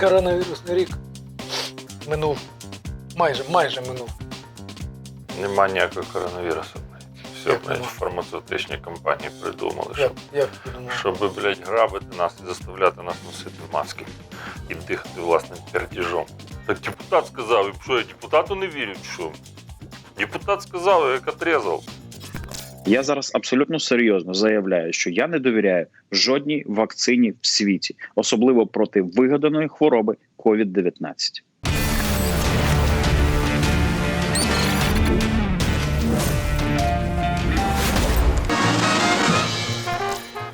коронавірусний рік минув. Майже, майже минув. Нема ніякого коронавірусу. Все, Як блядь, нема? фармацевтичні компанії придумали, щоб, як ти щоб блядь, грабити нас і заставляти нас носити маски і дихати власним пердіжом. Так депутат сказав, і що я депутату не вірю, чи що? Депутат сказав, як отрезав. Я зараз абсолютно серйозно заявляю, що я не довіряю жодній вакцині в світі, особливо проти вигаданої хвороби COVID-19.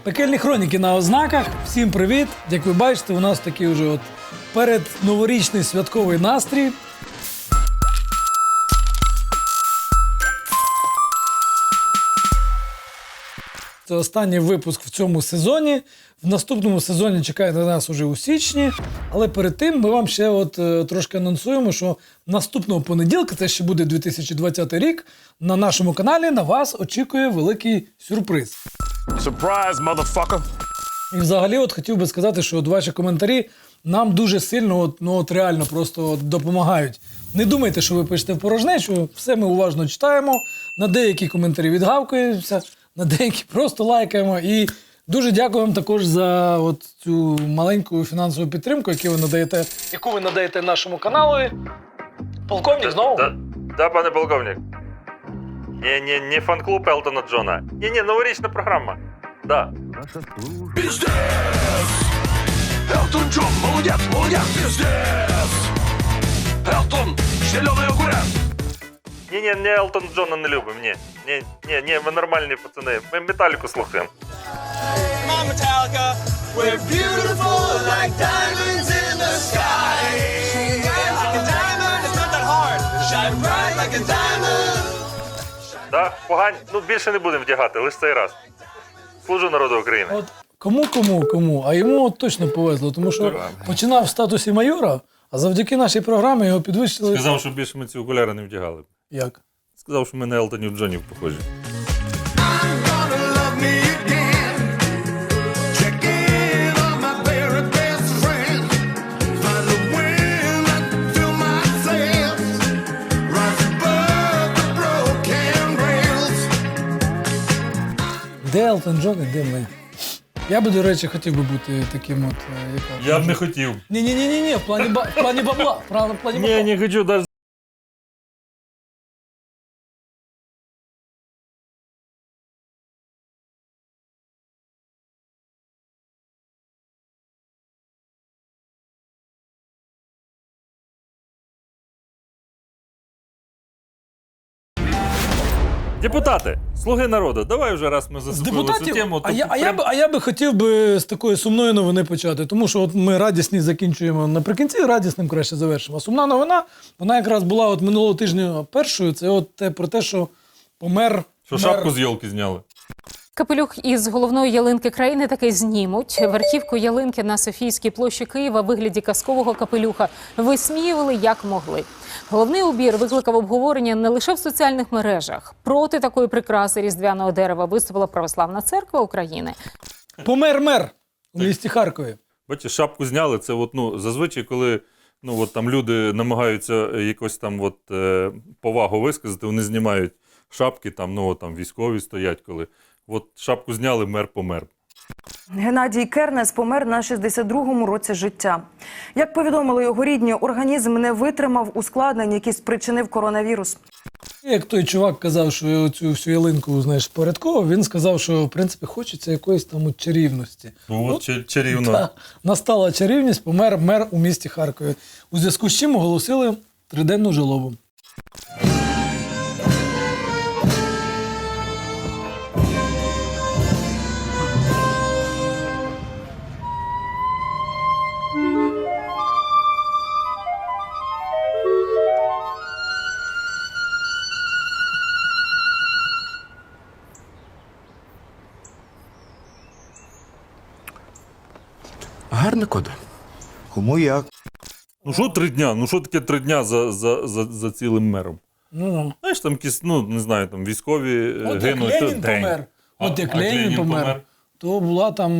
Пекельні хроніки на ознаках. Всім привіт! Як ви бачите, у нас такий вже от передноворічний святковий настрій. Це останній випуск в цьому сезоні. В наступному сезоні чекайте нас уже у січні. Але перед тим ми вам ще от е, трошки анонсуємо, що наступного понеділка, це ще буде 2020 рік, на нашому каналі на вас очікує великий сюрприз. Surprise, motherfucker. І взагалі, от хотів би сказати, що от ваші коментарі нам дуже сильно, от, ну от реально просто от допомагають. Не думайте, що ви пишете в порожнечу, все ми уважно читаємо. На деякі коментарі відгавкуємося, на деякі просто лайкаємо. І дуже дякую вам також за от цю маленьку фінансову підтримку, яку ви надаєте, яку ви надаєте нашому каналу. Полковник знову. Да, да, пане полковник. Не, не, не фан-клуб Елтона Джона. Ні, ні, новорічна програма. Да. Пиздец! Элтон Джон, молодец, молодец, пиздец! Элтон, зеленый огурец! Ні, ні, не Елтон Джона не любимо. Ні, ні, ні, ні, ми нормальні пацани. Ми металіку слухаємо. My We're beautiful like diamonds in the sky. Like a diamond. It's not that hard. Shine bright like a diamond. Да, погані. Ну, більше не будемо вдягати, лише цей раз. Служу народу України. От кому, кому, кому, а йому от точно повезло, тому що починав в статусі майора, а завдяки нашій програмі його підвищили. Сказав, що більше ми ці окуляри не вдягали. Як? Сказав, що ми на Елтонів Джонів похожі. Де Елтон Джон і де ми? Я би, до речі, хотів би бути таким от. е, Я б не хотів. Ні, ні, в плані ба- в плані бабла. Плані, в плані бабла. Ні, не хочу навіть. Депутати, слуги народу, давай вже раз ми З зацепили цю тему. а, я, а, я прям- би, а я би хотів би з такої сумної новини почати, тому що от ми радісні закінчуємо наприкінці, радісним краще завершимо. А сумна новина, вона якраз була от минулого тижня першою. Це от те про те, що помер. Що мер- шапку з йолки зняли. Капелюх із головної ялинки країни таки знімуть. Верхівку ялинки на Софійській площі Києва в вигляді казкового капелюха висміювали як могли. Головний убір викликав обговорення не лише в соціальних мережах. Проти такої прикраси різдвяного дерева виступила Православна церква України. Помер мер у місті Харкові. Бачиш, шапку зняли. Це от, ну, зазвичай, коли ну, от, там люди намагаються якось там от, е, повагу висказати, вони знімають шапки, там, ну, от, там військові стоять, коли. От шапку зняли, мер помер. Геннадій Кернес помер на 62-му році життя. Як повідомили його рідні, організм не витримав ускладнень, які спричинив коронавірус. Як той чувак казав, що цю всю ялинку знаєш порядково, він сказав, що в принципі хочеться якоїсь там от чарівності. Ну, от ча- чарівно. Та, настала чарівність, помер мер у місті Харкові. У зв'язку з чим оголосили триденну жалобу. Гарна кода. Кому як? Ну що три дня? Ну що таке три дня за, за, за, за цілим мером? Ну, ну. Знаєш, там якісь, ну, не знаю, там військові е, От як гинуть. Ленін день. помер, А- от як а Ленін Ленін помер, помер? то була там,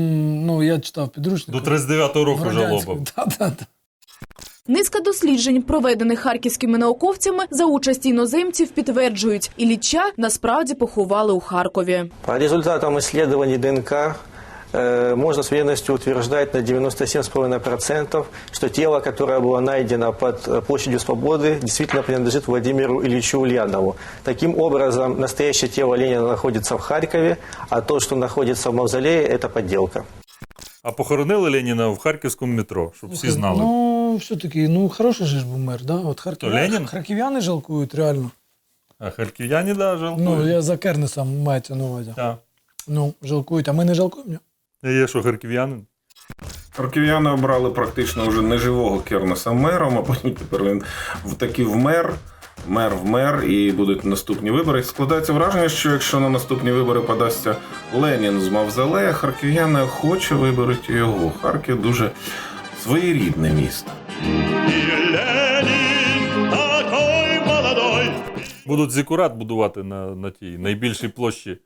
ну я читав підручник. До 39-го року жалоба. Та, та, та. Низка досліджень, проведених харківськими науковцями за участі іноземців, підтверджують, Ілліча насправді поховали у Харкові. По результатам исследований ДНК можно с уверенностью утверждать на 97,5%, что тело, которое было найдено под э, площадью Свободы, действительно принадлежит Владимиру Ильичу Ульянову. Таким образом, настоящее тело Ленина находится в Харькове, а то, что находится в мавзолее, это подделка. А похоронили Леніна в харківському метро, щоб всі знали. Ну, все-таки, ну, хороший же ж був мер, да? От харків'яни, Ленін? харків'яни жалкують, реально. А харків'яні, да, жалкують. Ну, я за Кернесом мається на увазі. Так. Ну, жалкують, а ми не жалкуємо. Є що, харків'янин? Харків'яни обрали практично вже неживого Кернеса мером, а потім тепер він в таки в мер, мер в мер, і будуть наступні вибори. Складається враження, що якщо на наступні вибори подасться Ленін з Мавзолея, харків'яни охоче виберуть його. Харків дуже своєрідне місто. Будуть зікурат будувати на, на тій найбільшій площі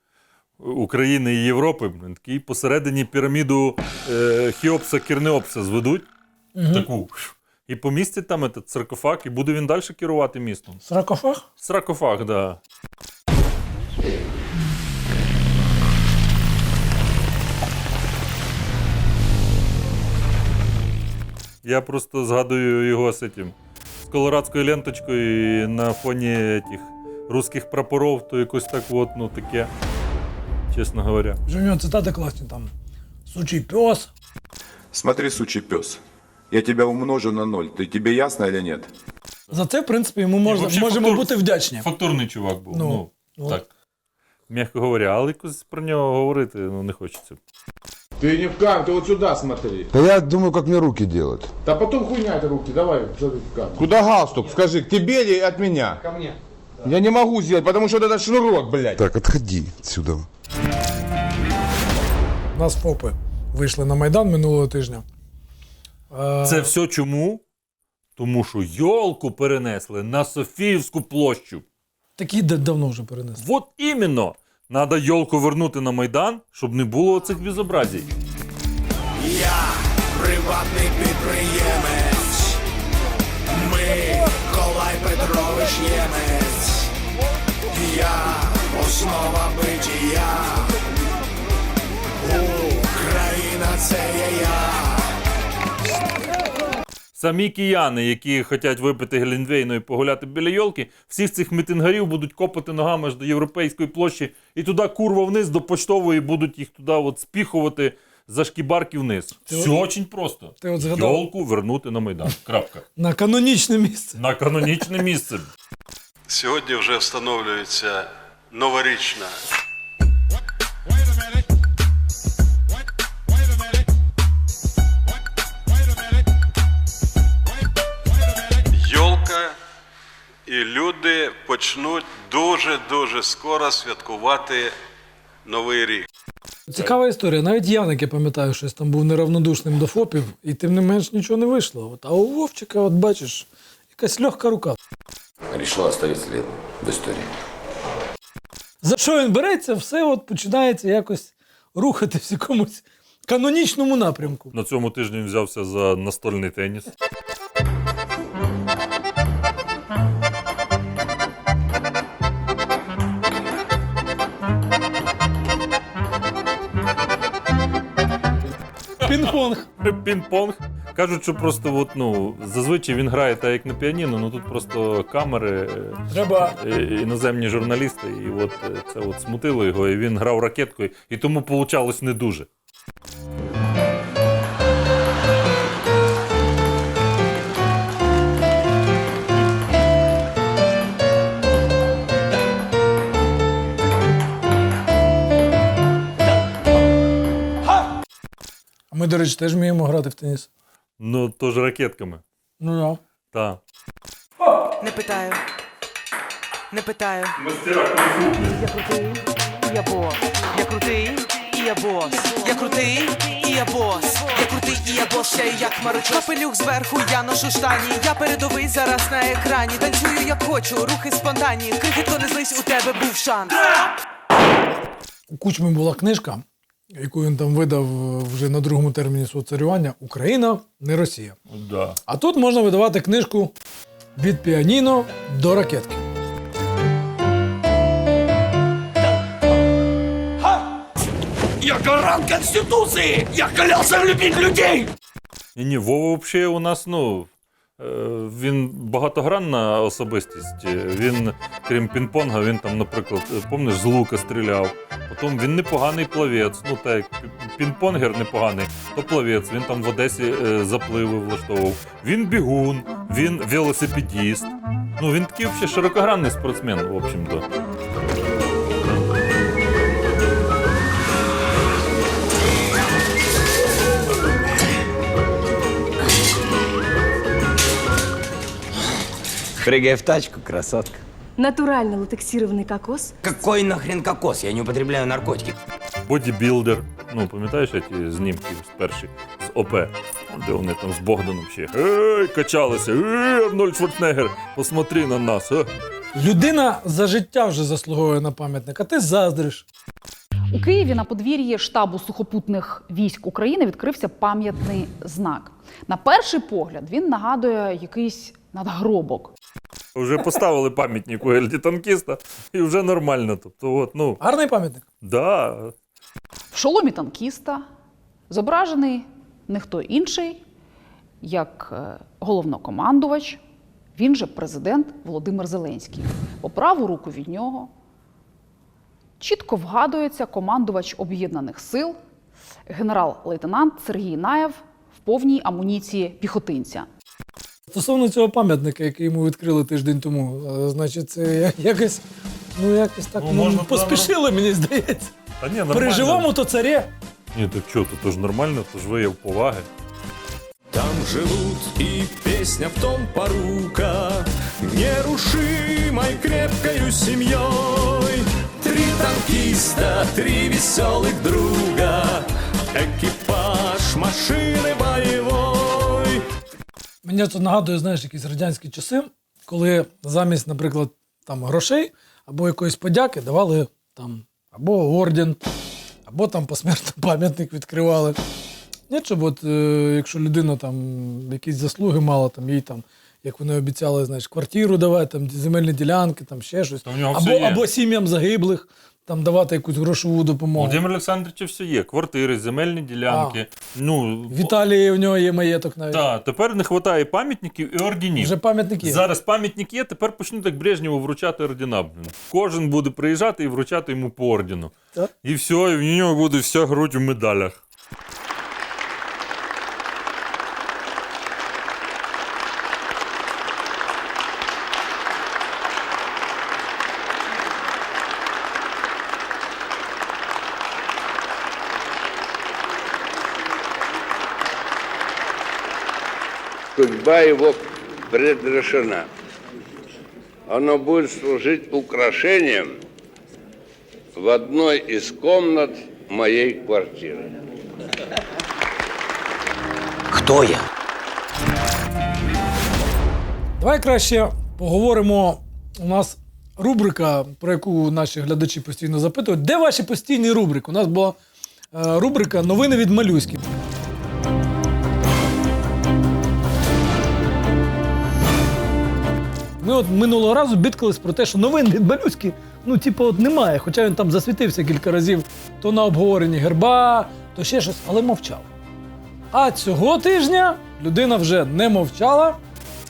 України і Європи. Такий посередині піраміду е, Хіопса Кірнеопса зведуть. Таку. І помістять там этот саркофаг, і буде він далі керувати містом. Саркофаг? Саркофаг, так. Да. Я просто згадую його з этим, з колорадською ленточкою і на фоні тих русських прапоров, то якось так от, ну таке, чесно говоря. Вже у нього цитати класні там. Сучий пес. Смотри, сучий пес. Я тебя умножу на ноль. Ты тебе ясно или нет? За це, в принципі, йому можна, Вообще можемо фактур- бути вдячні. Фактурний чувак був. Ну, Ну, ну. так. М'яко говоря, але якось про нього говорити ну, не хочеться. Ты не в камеру, ты вот сюда смотри. Да я думаю, как мне руки делать. Да потом хуйня это руки, давай, смотри в камеру. Куда галстук? Скажи, к тебе или от меня? Ко мне. Я не могу сделать, потому что это шнурок, блядь. Так, отходи отсюда. У нас ФОПи вийшли на Майдан минулого тижня. Е, Це все чому? Тому що йолку перенесли на Софіївську площу. Такі да- давно вже перенесли. Вот іменно. Надо йолку вернути на Майдан, щоб не було цих безобразій. Я приватний підприємець. Миколай Петрович Ємець. Я основа битія. Україна це є я. Самі кияни, які хочуть випити глінвейну і погуляти біля йолки, всіх цих мітингарів будуть копати ногами аж до європейської площі і туди курва вниз до почтової будуть їх туди от спіхувати за шкібарки вниз. Все очень просто. Ти от згадав- Йолку вернути на Майдан. Крапка. На канонічне місце. На канонічне місце. Сьогодні вже встановлюється новорічна йолка, і люди почнуть дуже-дуже скоро святкувати Новий рік. Цікава історія. Навіть Яник, я пам'ятаю, щось там був неравнодушним до ФОПів, і тим не менш нічого не вийшло. От, а у Вовчика, от бачиш, якась легка рука. Решил оставить след в истории. За що він береться, все от починається якось рухатись в якомусь канонічному напрямку. На цьому тижні він взявся за настольний теніс. Пінг-понг. Пінг-понг. Кажуть, що просто от, ну, зазвичай він грає так, як на піаніно, ну тут просто камери, е, Треба е, іноземні журналісти, і от е, це от смутило його, і він грав ракеткою, і тому получалось не дуже. До речі, теж вміємо грати в теніс. Ну, то ж ракетками. Ну Так. Не питаю. Не питаю. Я крутий, я бос. Я крутий, і я бос. Я крутий, і я бос. Я крутий, і я бос, я як марочос. Капелюх зверху, я ношу штані. Я передовий зараз на екрані. Танцюю як хочу, рухи спонтанні. Крихітко не злись, у тебе був шанс. У Кучми була книжка, яку він там видав е, вже на другому терміні свого царювання, Україна не Росія. Да. А тут можна видавати книжку від піаніно до ракетки. Я гарант Конституции! Я клялся любить людей! Ні, ні, Вова взагалі у нас, ну. Е, Він багатогранна особистість. Він, крім пінг-понга, він там, наприклад, е, помниш, з лука стріляв. Потім він непоганий плавець. Ну, так пінг-понгер непоганий, то плавець. Він там в Одесі е, запливи влаштовував. Він бігун, він велосипедіст. Ну, він такий взагалі широкогранний спортсмен, в общем-то. Прыгай в тачку, красотка. Натурально латексированный кокос. Какой нахрен кокос? Я не употребляю наркотики. Бодібілдер. Ну, пам'ятаєш ті знімки з перші з ОП, де вони там з Богданом ще Ей, качалися. Ей, Арнольд Шварценеггер, посмотри на нас. А. Людина за життя вже заслуговує на пам'ятник, а ти заздриш. У Києві на подвір'ї штабу сухопутних військ України відкрився пам'ятний знак. На перший погляд він нагадує якийсь надгробок. Вже поставили пам'ятник у Ельді танкіста, і вже нормально. Тобто, от, ну. Гарний пам'ятник. Да. В шоломі танкіста зображений не хто інший, як е, головнокомандувач, він же президент Володимир Зеленський. По праву руку від нього чітко вгадується командувач об'єднаних сил, генерал-лейтенант Сергій Наєв в повній амуніції піхотинця. Стосовно цього пам'ятника, який йому відкрили тиждень тому, е, значить, це я- якось, ну якось так Ну, ну, можна поспішили, мені здається. Та ні, нормально. При живому то царі. Ні, так що, то, то ж нормально, то ж вияв поваги. Там живут и песня в том порука Нерушимой крепкою семьей Три танкиста, три веселых друга Экипаж машины боевой Мені це нагадує, знаєш, якісь радянські часи, коли замість, наприклад, там грошей або якоїсь подяки давали там або орден, або там посмертно пам'ятник відкривали. Ні, щоб от, е, якщо людина там якісь заслуги мала, там їй там, як вони обіцяли, знаєш, квартиру давати, там земельні ділянки, там ще щось. в нього Або, є. або сім'ям загиблих там давати якусь грошову допомогу. Володимир Олександрович все є. Квартири, земельні ділянки. Ну, В Італії в нього є маєток навіть. Так, тепер не вистачає пам'ятників і ордінів. Вже пам'ятник є. Зараз пам'ятник є, тепер почнуть так Брежнєву вручати ордена. Кожен буде приїжджати і вручати йому по ордену. Так. І все, і в нього буде вся грудь у медалях. Судьба его предрешена. Оно будет служить украшением в одной из комнат моей квартиры. Кто я? Давай краще поговоримо. У нас рубрика, про яку наші глядачі постійно запитують. Де ваші постійні рубрики? У нас була е, рубрика Новини від Малюськи. Ми от минулого разу бідкались про те, що новин від Малюськи, ну, типу, от немає. Хоча він там засвітився кілька разів то на обговоренні герба, то ще щось, але мовчав. А цього тижня людина вже не мовчала,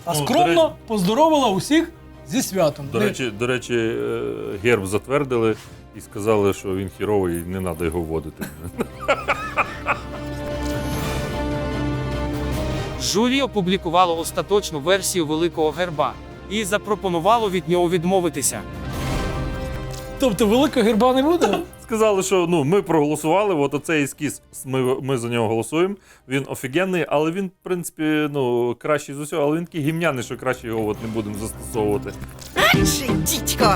а Ну, до скромно речі- поздоровила усіх зі святом. До Не- речі, до речі, е, герб затвердили і сказали, що він хіровий і не треба його вводити. Журі опублікувало остаточну версію великого герба і запропонувало від нього відмовитися. Тобто великого герба не буде? Сказали, що ну, ми проголосували, от оцей ескіз, ми, ми за нього голосуємо. Він офігенний, але він, в принципі, ну, кращий з усього, але він такий гімняний, що краще його от не будемо застосовувати. Дідько!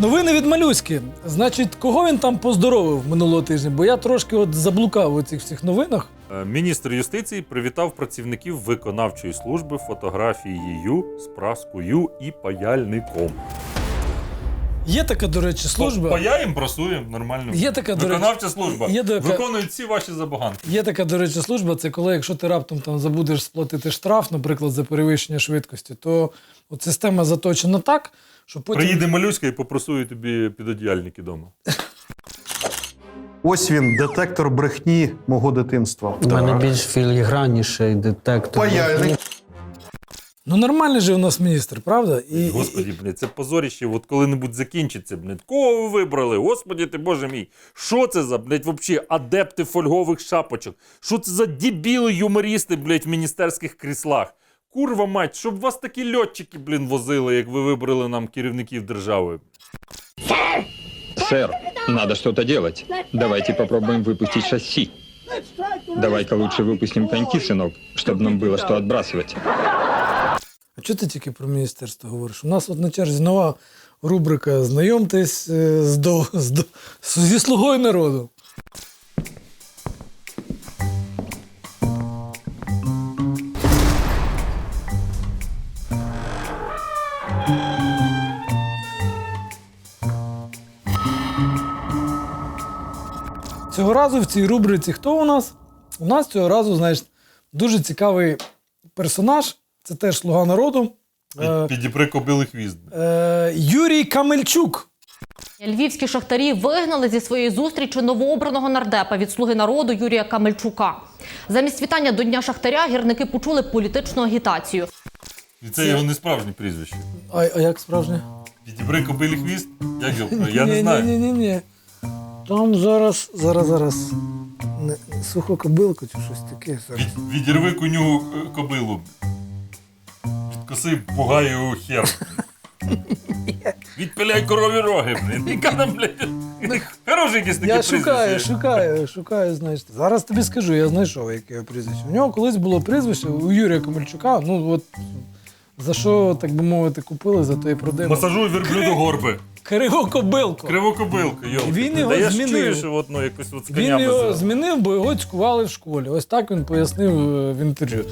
Новини від Малюськи. Значить, кого він там поздоровив минулого тижня? Бо я трошки от заблукав у цих всіх новинах. Е, Міністр юстиції привітав працівників виконавчої служби фотографією з праскою і паяльником. Є така, до речі, служба. Паяємо, прасуємо, нормально. Є така, до речі, Виконавча служба. є така- Виконують всі ваші забаганки. Є така, до речі, служба, це коли, якщо ти раптом там забудеш сплатити штраф, наприклад, за перевищення швидкості, то от система заточена так, що потім. Приїде малюська і попросує тобі підодіяльники вдома. Ось він, детектор брехні мого дитинства. У мене більш філігранніший детектор. Паяльник. Ну нормальний же у нас міністр, правда? І, Господі, блядь, це позоріще, от коли-небудь закінчиться, блядь. Кого ви вибрали? Господі ти, боже мій. Що це за, блядь, вообще адепти фольгових шапочок? Що це за дебіли юмористи, блядь, в міністерських кріслах? Курва мать, щоб вас такі льотчики, блін, возили, як ви вибрали нам керівників держави. Сэр, надо что-то делать. Давайте попробуем выпустить шасси. Давай-ка лучше выпустим коньки, сынок, чтобы нам было что отбрасывать. А чого ти тільки про міністерство говориш? У нас от на черзі нова рубрика Знайомтесь е, з, до, з, до, зі слугою народу. Цього разу в цій рубриці хто у нас? У нас цього разу, знаєш, дуже цікавий персонаж. Це теж слуга народу. Е, Підіпри кобили хвіст. е, Юрій Камельчук. Львівські шахтарі вигнали зі своєї зустрічі новообраного нардепа від слуги народу Юрія Камельчука. Замість вітання до Дня Шахтаря гірники почули політичну агітацію. І це його не справжнє прізвище. А, а як справжнє? Підібри кобилі хвіст? Як його? Я не Ні, знаю. Ні, ні, ні. Там зараз, зараз, зараз. Не, суху кобилку чи щось таке. Зараз. Відірви коню е, кобилу. Відкоси бугаю хер. Відпиляй корові роги, блін. Яка там, блядь. Хороший якесь таке Я шукаю, шукаю, шукаю, знаєш. Зараз тобі скажу, я знайшов яке його прізвище. У нього колись було прізвище у Юрія Комельчука, Ну от за що, так би мовити, купили, за то і продали. Масажуй верблюду горби. Кривокобилку. Кривокобилку, йо. Він його я ж змінив. чую, що от, ну, якось от з Він конями його за- змінив, бо його цькували в школі. Ось так він пояснив е, в інтерв'ю.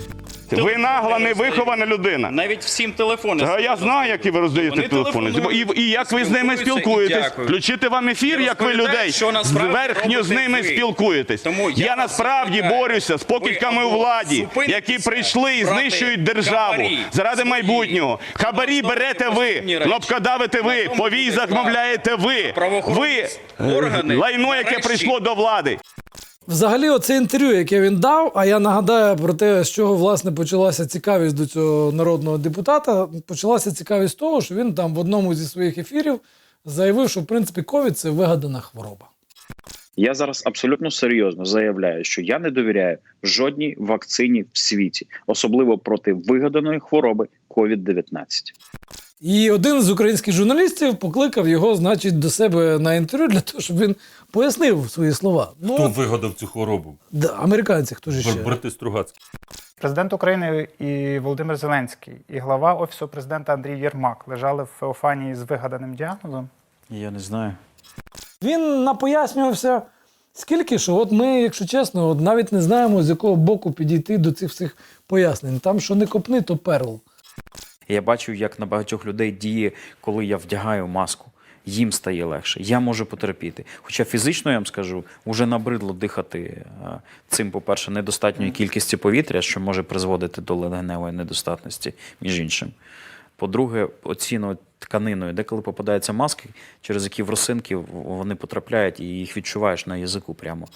Ви нагла невихована людина. Навіть всім телефони. Та я знаю, які ви роздаєте Вони телефони. телефонують, І, і як ви з ними спілкуються і спілкуєтесь? дякують. Включити вам ефір, І як ви розповідають, людей що насправді зверхньо з робите ними ви. спілкуєтесь. Тому я я вас насправді закликаю. борюся з покидьками Ви у або владі, зупинитеся які прийшли і знищують державу заради майбутнього. Хабарі берете ви, постійні речі. кнопкодавите ви, На тому повій буде замовляєте ви. Ви органи е, лайно, яке нарешті прийшло до влади. Взагалі, оце інтерв'ю, яке він дав, а я нагадаю про те, з чого власне почалася цікавість до цього народного депутата. Почалася цікавість з того, що він там в одному зі своїх ефірів заявив, що в принципі ковід це вигадана хвороба. Я зараз абсолютно серйозно заявляю, що я не довіряю жодній вакцині в світі, особливо проти вигаданої хвороби COVID-19. І один з українських журналістів покликав його, значить, до себе на інтерв'ю для того, щоб він пояснив свої слова. Ну, Хто вигадав цю хворобу? да, американці, хто ж ще? Брати Стругацькі. Президент України і Володимир Зеленський, і глава офісу президента Андрій Єрмак лежали в Феофанії з вигаданим діагнозом. Я не знаю. Він напояснювався скільки, що от ми, якщо чесно, от навіть не знаємо, з якого боку підійти до цих всіх пояснень. Там, що не копни, то перл. Я бачу, як на багатьох людей діє, коли я вдягаю маску. Їм стає легше. Я можу потерпіти. Хоча фізично, я вам скажу, вже набридло дихати е, цим, по-перше, недостатньою кількістю повітря, що може призводити до легеневої недостатності, між іншим. По-друге, оціною тканиною, деколи попадаються маски, через які в росинки вони потрапляють і їх відчуваєш на язику прямо.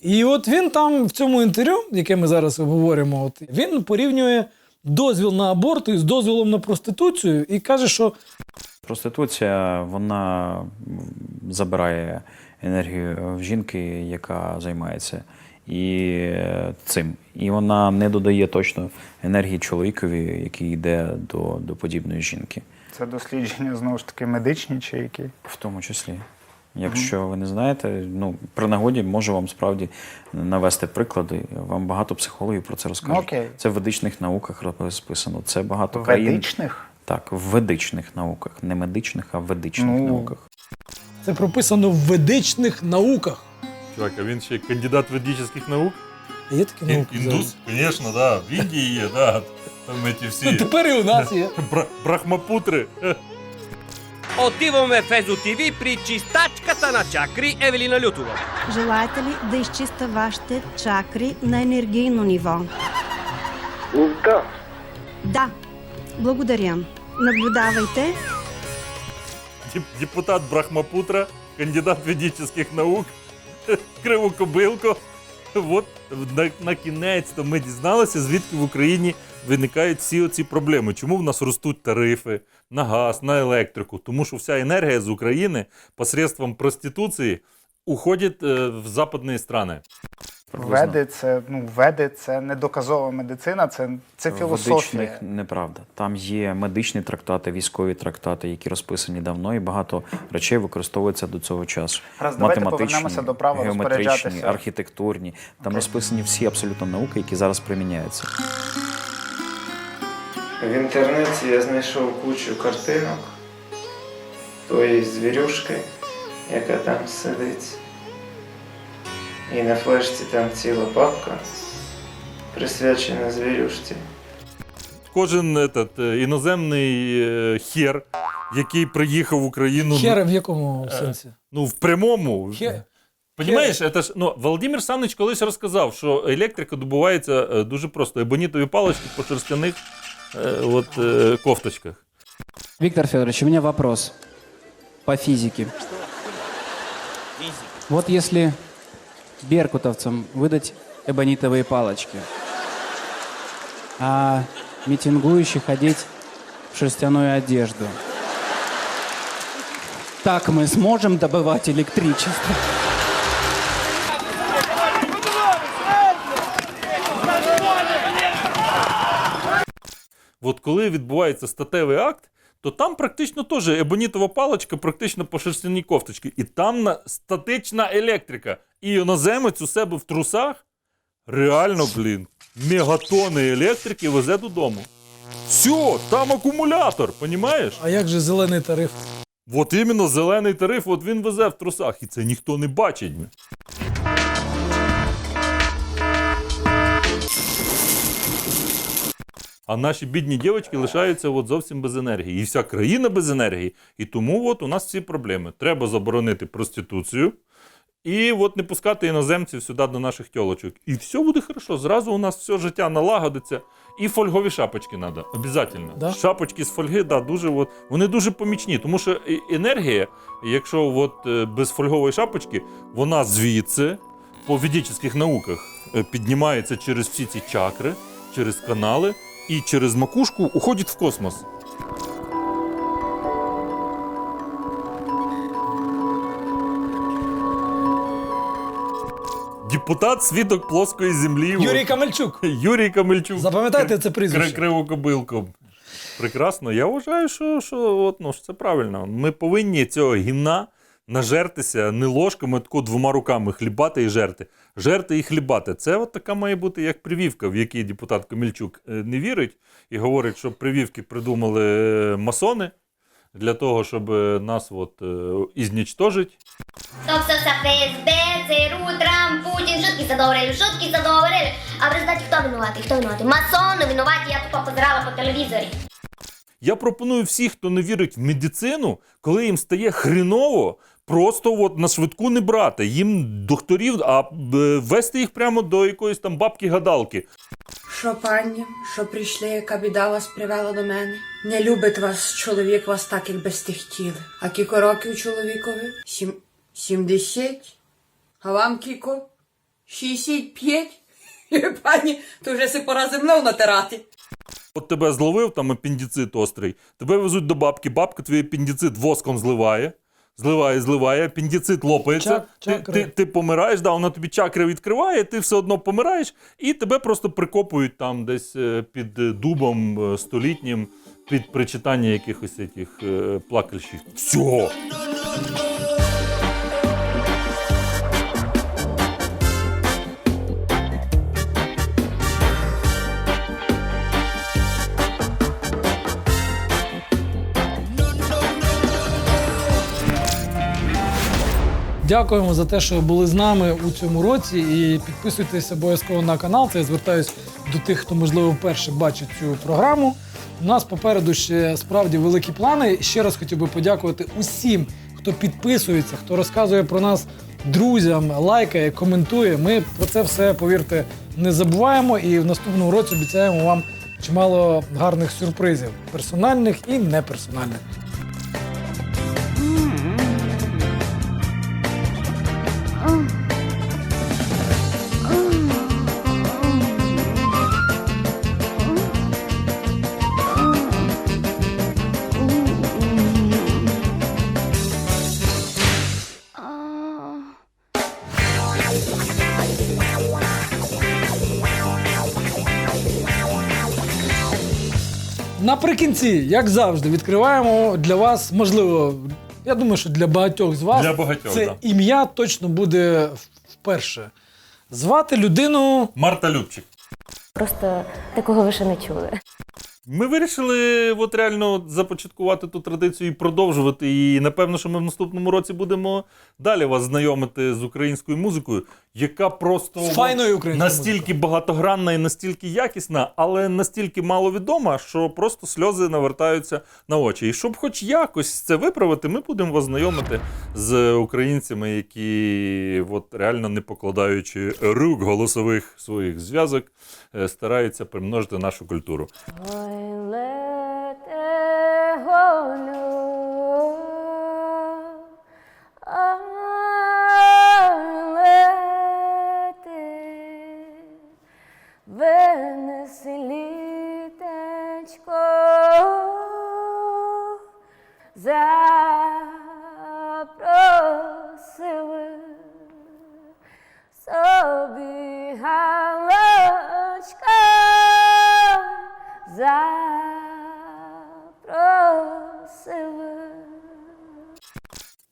І от він там в цьому інтерв'ю, яке ми зараз обговорюємо, от, він порівнює дозвіл на аборт із дозволом на проституцію і каже, що Проституція вона забирає енергію в жінки, яка займається і е, цим. І вона не додає точно енергії чоловікові, який йде до, до подібної жінки. Це дослідження знову ж таки медичні чи які. В тому числі. Якщо ви не знаєте, ну при нагоді можу вам справді навести приклади. Вам багато психологів про це розкажуть. Ну, окей. Це в ведичних науках розписано. Це багато країн. Ведичних? Так, в ведичних науках, не медичних, а в ведичних Ну, науках. це прописано в ведичних науках. Чувак, а він ще кандидат ведичних наук? Є такі Ін- науки? Індус? Звісно, да. В Індії є, да. Там ці всі. Тепер і у нас є. Бра- брахмапутри. Отиваме в Езо ТВ при чистачката на чакри Евелина Лютова. Желаете ли да изчиста вашите чакри на енергийно ниво? Да. Да. Благодаря. Наблюдавайте. Деп- Депутат Брахмапутра, кандидат ведических наук, Кривокобилко. От на, на кінець-то ми дізналися, звідки в Україні виникають всі оці проблеми. Чому в нас ростуть тарифи на газ, на електрику? Тому що вся енергія з України посредством проституції уходить е, в западні страни. Веди це, ну, веди це не доказова медицина, це, це філософія. Медичних неправда. Там є медичні трактати, військові трактати, які розписані давно, і багато речей використовується до цього часу. Давайте повернемося до права геометричні, архітектурні. Там розписані всі абсолютно науки, які зараз приміняються. В інтернеті я знайшов кучу картинок тої звірюшки, яка там сидить. І на флешці там ціла папка, присвячена звірюшці. Кожен этот, е, іноземний е, хер, який приїхав в Україну. Хера в якому сенсі? Ну, в прямому. Понимаєш, це ж ну Володимир Санич колись розказав, що електрика добувається е, дуже просто. Ебонітові палички по шерстяних е, от, е, кофточках. Виктор Федорович, у меня вопрос по физике. Вот если беркутовцам выдать эбонитовые палочки, а митингующих одеть в шерстяную одежду, так мы сможем добывать электричество? От коли відбувається статевий акт, то там практично теж ебонітова паличка, практично по шерстяній кофточці. І там на статична електрика. І іноземець у себе в трусах реально, блін, мегатони електрики везе додому. Все, там акумулятор, понімаєш? А як же зелений тариф? От іменно зелений тариф, от він везе в трусах, і це ніхто не бачить. А наші бідні дівчатки лишаються от зовсім без енергії. І вся країна без енергії. І тому от у нас всі проблеми. Треба заборонити проституцію і от не пускати іноземців сюди до наших тьолочок. І все буде хорошо. Зразу у нас все життя налагодиться. І фольгові шапочки треба. Обязательно. Да? Шапочки з фольги, да, дуже от, вони дуже помічні. Тому що енергія, якщо от, е, без фольгової шапочки, вона звідси по ведичних науках е, піднімається через всі ці чакри, через канали і через макушку уходить в космос. Депутат свідок плоскої землі. Юрій. Камельчук. Юрій Камельчук. Запам'ятайте це прізвище. Кри- Кривокобилко. Прекрасно. Я вважаю, що, що, от, ну, що це правильно. Ми повинні цього гімна нажертися не ложками, тако двома руками хлібати і жерти. Жерти і хлібати. Це от така має бути як привівка, в якій депутат Камельчук е, не вірить і говорить, що привівки придумали е, масони для того, щоб е, нас от, ізнічтожить. Це ФСБ, ЦРУ, Трамп, Путін, шутки задоволили, шутки задоволили. А в результаті хто винуватий? Хто винуватий? Масони винуваті, я тупо позирала по телевізорі. Я пропоную всіх, хто не вірить в медицину, коли їм стає хріново, просто от на швидку не брати. Їм докторів, а е, вести їх прямо до якоїсь там бабки-гадалки. Що пані, що прийшли, яка біда вас привела до мене? Не любить вас чоловік вас так, як би сте хотіли. А кілько років чоловікові? Сім... Сімдесят? А вам кіко? Шістдесят п'ять? Пані, то вже си пора зі натирати. От тебе зловив там апендицит острий, тебе везуть до бабки, бабка твій апендицит воском зливає. Зливає, зливає, апендицит лопається. Чак- ти, ти, ти помираєш, да, вона тобі чакри відкриває, ти все одно помираєш, і тебе просто прикопують там десь е, під е, дубом е, столітнім, під причитання якихось цих плакальщів. Все. Дякуємо за те, що були з нами у цьому році. І підписуйтесь обов'язково на канал. Це я звертаюсь до тих, хто можливо вперше бачить цю програму. У нас попереду ще справді великі плани. Ще раз хотів би подякувати усім, хто підписується, хто розказує про нас друзям, лайкає, коментує. Ми про це все, повірте, не забуваємо. І в наступному році обіцяємо вам чимало гарних сюрпризів персональних і неперсональних. Наприкінці, як завжди, відкриваємо для вас, можливо, я думаю, що для багатьох з вас Для багатьох, це да. ім'я точно буде вперше. Звати людину. Марта Любчик. Просто такого ви ще не чули. Ми вирішили от реально започаткувати ту традицію і продовжувати її. І напевно, що ми в наступному році будемо далі вас знайомити з українською музикою, яка просто З файною настільки багатогранна і настільки якісна, але настільки маловідома, що просто сльози навертаються на очі. І щоб хоч якось це виправити, ми будемо вас знайомити з українцями, які от реально не покладаючи рук голосових своїх зв'язок, е, стараються примножити нашу культуру. Винеси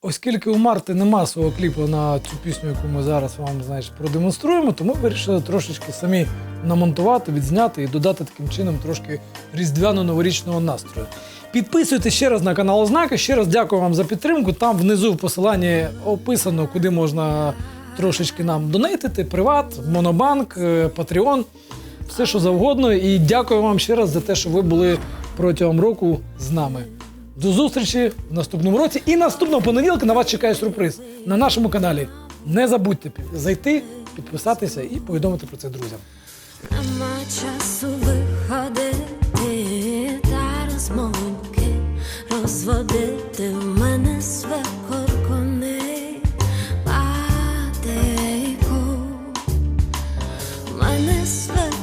Оскільки у Марти нема свого кліпу на цю пісню, яку ми зараз вам знаєш, продемонструємо, то ми вирішили трошечки самі намонтувати, відзняти і додати таким чином трошки різдвяно-новорічного настрою. Підписуйтесь ще раз на канал Ознаки. Ще раз дякую вам за підтримку. Там внизу в посиланні описано, куди можна трошечки нам донейтити. Приват, Монобанк, е, Патреон, все що завгодно. І дякую вам ще раз за те, що ви були протягом року з нами. До зустрічі в наступному році. І наступного понеділка на вас чекає сюрприз на нашому каналі. Не забудьте зайти, підписатися і повідомити про це друзям. Нема часу виходити та розмовки розводити в мене свекоркони падейку. Мене свекоркони